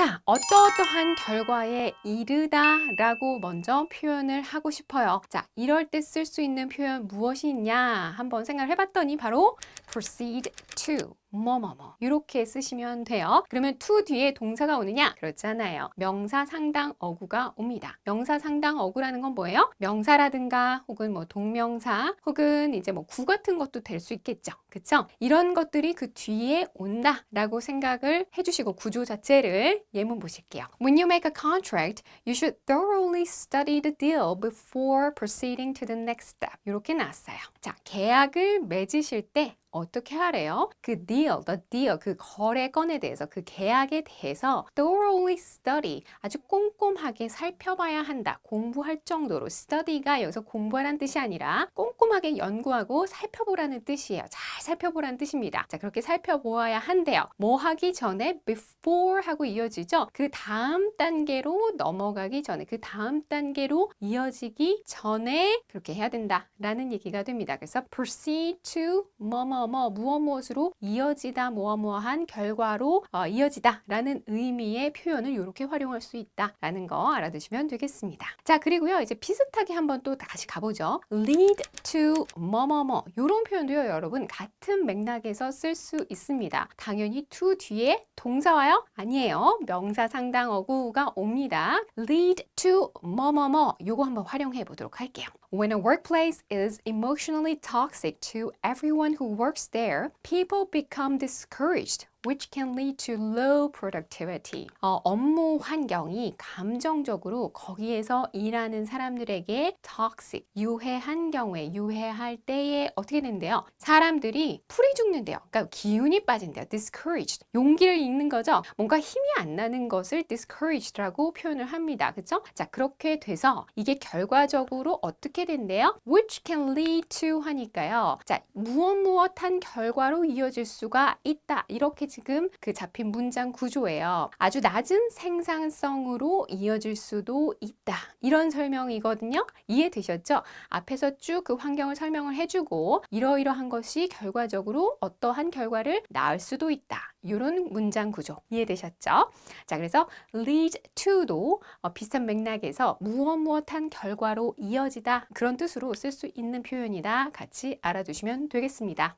자, 어떠어떠한 결과에 이르다 라고 먼저 표현을 하고 싶어요. 자, 이럴 때 쓸 수 있는 표현 무엇이 있냐 한번 생각을 해봤더니 바로 proceed to 뭐뭐뭐 이렇게 쓰시면 돼요. 그러면 to 뒤에 동사가 오느냐? 그렇잖아요. 명사 상당 어구가 옵니다. 명사 상당 어구라는 건 뭐예요? 명사라든가 혹은 뭐 동명사 혹은 이제 뭐 구 같은 것도 될 수 있겠죠. 그쵸? 이런 것들이 그 뒤에 온다 라고 생각을 해주시고 구조 자체를 예문 보실게요. When you make a contract, you should thoroughly study the deal before proceeding to the next step. 이렇게 나왔어요. 자, 계약을 맺으실 때 어떻게 하래요? 그 deal, the deal, 그 거래건에 대해서, 그 계약에 대해서 thoroughly study, 아주 꼼꼼하게 살펴봐야 한다. 공부할 정도로 study가 여기서 공부하라는 뜻이 아니라 꼼꼼하게 연구하고 살펴보라는 뜻이에요. 잘 살펴보라는 뜻입니다. 자, 그렇게 살펴보아야 한대요. 뭐 하기 전에 before 하고 이어지죠? 그 다음 단계로 넘어가기 전에, 그 다음 단계로 이어지기 전에 그렇게 해야 된다라는 얘기가 됩니다. 그래서 proceed to 뭐뭐 뭐 무엇 무엇으로 이어지다 무엇한 결과로 어, 이어지다 라는 의미의 표현을 이렇게 활용할 수 있다 라는 거 알아두시면 되겠습니다. 자 그리고요 이제 비슷하게 한번 또 다시 가보죠. lead to 뭐뭐뭐 이런 표현도요 여러분 같은 맥락에서 쓸 수 있습니다. 당연히 to 뒤에 동사 와요? 아니에요. 명사 상당 어구가 옵니다. lead to 뭐뭐뭐 요거 한번 활용해 보도록 할게요. When a workplace is emotionally toxic to everyone who works there, people become discouraged. Which can lead to low productivity. 어, 업무 환경이 감정적으로 거기에서 일하는 사람들에게 toxic, 유해한 경우에, 유해할 때에 어떻게 된대요? 사람들이 풀이 죽는데요. 그러니까 기운이 빠진대요. discouraged. 용기를 잃는 거죠. 뭔가 힘이 안 나는 것을 discouraged라고 표현을 합니다. 그렇죠? 자, 그렇게 돼서 이게 결과적으로 어떻게 된대요? which can lead to 하니까요. 자, 무엇 무엇한 결과로 이어질 수가 있다. 이렇게 지금 그 잡힌 문장 구조예요. 아주 낮은 생산성으로 이어질 수도 있다. 이런 설명이거든요. 이해되셨죠? 앞에서 쭉 그 환경을 설명을 해주고 이러이러한 것이 결과적으로 어떠한 결과를 낳을 수도 있다. 이런 문장 구조 이해되셨죠? 자, 그래서 lead to도 어, 비슷한 맥락에서 무엇 무엇한 결과로 이어지다 그런 뜻으로 쓸 수 있는 표현이다. 같이 알아두시면 되겠습니다.